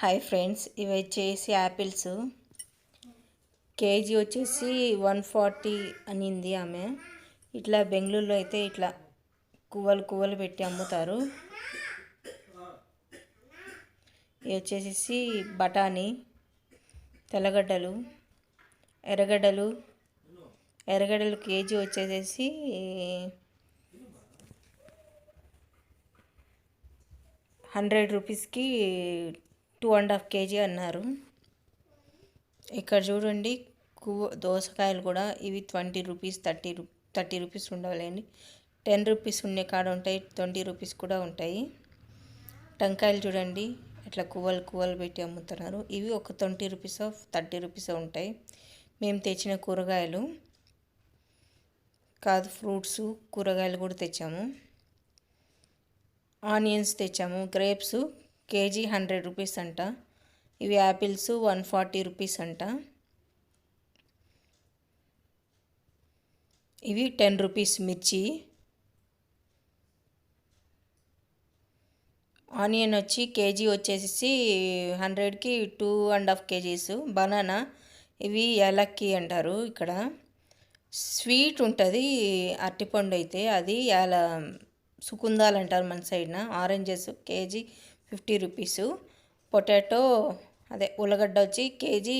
Hi friends ఇవి వచ్చేసి apples KG వచ్చేసి వన్ ఫార్టీ అనింది ఆమె. ఇట్లా బెంగళూరులో అయితే ఇట్లా కువ్వలు కువ్వలు పెట్టి అమ్ముతారు. ఇవి వచ్చేసి బఠానీ తెల్లగడ్డలు ఎర్రగడ్డలు. ఎర్రగడ్డలు కేజీ వచ్చేసేసి హండ్రెడ్ రూపీస్కి టూ అండ్ హాఫ్ కేజీ అన్నారు. ఇక్కడ చూడండి కువ్వ దోసకాయలు కూడా ఇవి ట్వంటీ రూపీస్ థర్టీ రూ థర్టీ రూపీస్ ఉండవాలండి టెన్ రూపీస్ ఉండే కాడ ఉంటాయి ట్వంటీ రూపీస్ కూడా ఉంటాయి. టెంకాయలు చూడండి ఇట్లా కువ్వలు కువ్వలు పెట్టి అమ్ముతున్నారు. ఇవి ఒక twenty rupees of thirty rupees ఉంటాయి. మేము తెచ్చిన కూరగాయలు కాదు ఫ్రూట్స్ కూరగాయలు కూడా తెచ్చాము. ఆనియన్స్ తెచ్చాము గ్రేప్స్ కేజీ హండ్రెడ్ రూపీస్ అంట. ఇవి యాపిల్స్ వన్ ఫార్టీ రూపీస్ అంట. ఇవి టెన్ రూపీస్ మిర్చి. ఆనియన్ వచ్చి కేజీ వచ్చేసి హండ్రెడ్కి two and half KGs. Banana ఇవి యాలక్కి అంటారు ఇక్కడ. స్వీట్ ఉంటుంది అరటిపండు అయితే అది యాల సుకుందాలు అంటారు మన సైడ్న. Oranges KG fifty rupees. Potato అదే ఉల్లగడ్డ వచ్చి కేజీ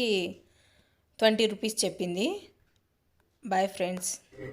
ట్వంటీ రూపీస్ చెప్పింది. Bye friends.